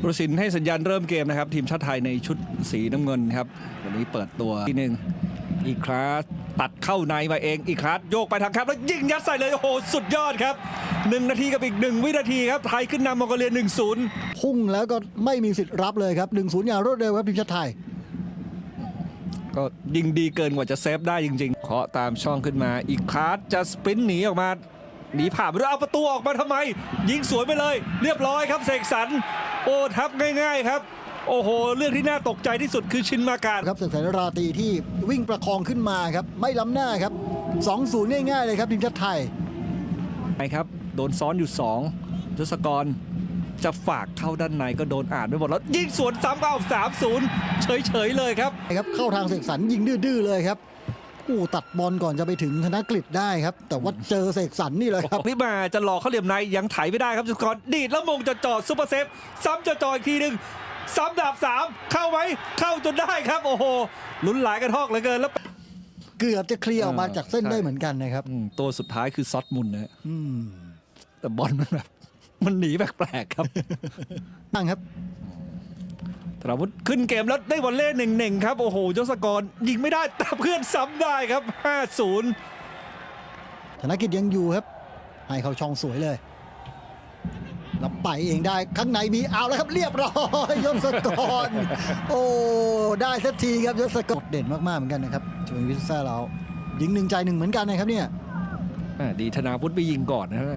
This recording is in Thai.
ผู้สินให้สัญญาณเริ่มเกมนะครับ ทีมชาติไทยในชุดสีน้ำเงินครับวันนี้เปิดตัวที่หนึ่งอีกคราสตัดเข้าในมาเองอีกคราสโยกไปทางครับแล้วยิงยัดใส่เลยโอ้โหสุดยอดครับหนึ่งนาทีกับอีกหนึ่งวินาทีครับ ไทยขึ้นนำมองโกเลียหนึ่งศูนย์พุ่งแล้วก็ไม่มีสิทธิ์รับเลยครับ 1 0 อย่างรวดเร็วครับทีมชาติไทย ก็ยิงดีเกินกว่าจะเซฟได้จริงๆเคาะตามช่องขึ้นมาอีกคราสจะสปรินต์หนีออกมาหนีผ่านไปด้วยเอาประตูออกมาทำไม ยิงสวยไปเลย เรียบร้อยครับเสกสรร โอ้ทับง่ายๆครับ โอ้โห เรื่องที่น่าตกใจที่สุดคือชินมากาดครับเสกสรรราตรีที่วิ่งประคองขึ้นมาครับ ไม่ล้ำหน้าครับ2-0ง่ายๆเลยครับทีมชาติไทยไปครับโดนซ้อนอยู่2ทศกรจะฝากเข้าด้านในก็โดนอ่านไปหมดแล้วยิงสวนซ้ำก็เอา3-0 เฉยๆเลยครับครับเข้าทางเสกสรรยิงดื้อๆเลยครับ อู้ตัดบอลก่อนจะไปถึงธนกฤษได้ครับ แต่ว่าเจอเสกสรรนี่เลยครับนี่มาจะหลอกเขาเหลี่ยมในยังไถไม่ได้ครับทศกรดีดแล้วมงจะจอดซุปเปอร์เซฟซ้ำจะจอดอีกทีหนึ่งซ้ำดาบสามเข้าไหมเข้าจนได้ครับ โอ้โหลุ้นหลายกระทอกเหลือเกินแล้วเกือบจะเคลียร์ออกมาเออจากเส้นใช่ได้เหมือนกันนะครับอืมตัวสุดท้ายคือซอตมุนนะฮะอืมแต่บอลมันแบบมันหนีแปลกๆครับนั่งครับธ ราวุธขึ้นเกมแล้วได้วอลเล่หนึ่งหนึ่งครับ โอ้โหยศกรยิงไม่ได้แต่เพื่อนซ้ำได้ครับ 5-0 ธนกิจยังอยู่ครับ ให้เขาช่องสวยเลยแล้วไปเองได้ข้างในมีเอาแล้วครับเรียบร้อยยศกร โอ้ได้สักทีครับยศกรเด่นมากๆเหมือนกันนะครับชวนวิสซ่าเรายิงหนึ่งใจหนึ่งเหมือนกันนะครับเนี่ยอ่าดีธนาพุทธไปยิงก่อนนะฮะ